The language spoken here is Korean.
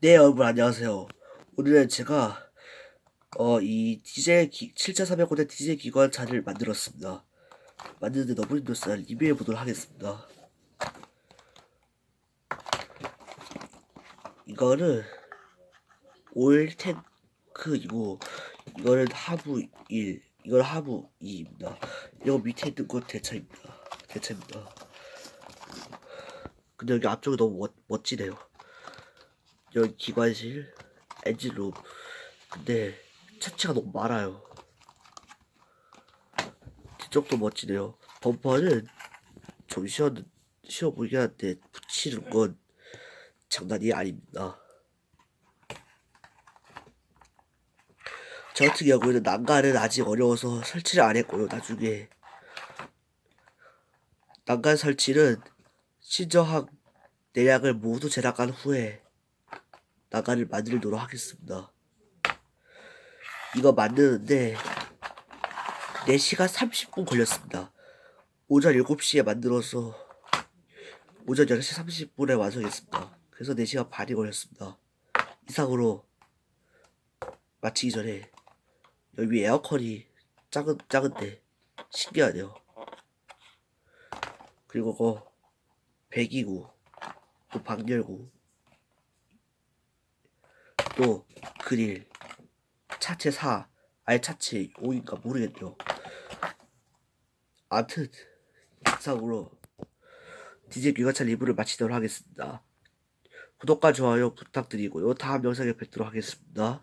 네, 여러분 안녕하세요. 오늘은 제가 어, 이 DJ 기, 7400원의 DJ 기관 차를 만들었습니다. 만드는데 너무 힘들었어요. 리뷰해 보도록 하겠습니다. 이거는 오일 탱크이고 이거는 하부 1, 이건 하부 2입니다. 이거 밑에 있는 건 대차입니다. 대차입니다. 근데 여기 앞쪽이 너무 멋, 멋지네요. 여기 기관실, 엔진룸. 근데 차체가 너무 많아요. 뒤쪽도 멋지네요. 범퍼는 좀 쉬워, 쉬워 보이긴 한데 붙이는 건 장난이 아닙니다. 저 같은 경우에는 난간은 아직 어려워서 설치를 안 했고요. 나중에 난간 설치는 신저항 내량을 모두 제작한 후에 나가를 만들도록 하겠습니다. 이거 만드는데 4시간 30분 걸렸습니다. 오전 7시에 만들어서 오전 10시 30분에 완성했습니다. 그래서 4시간 반이 걸렸습니다. 이상으로 마치기 전에 여기 에어컨이 작은, 작은데 신기하네요. 그리고 그 배기구, 또 방열구, 또 그릴 차체 4 아예 차체 5인가 모르겠네요. 아무튼 이상으로 DJ 귀가차 리뷰를 마치도록 하겠습니다. 구독과 좋아요 부탁드리고요. 다음 영상에 뵙도록 하겠습니다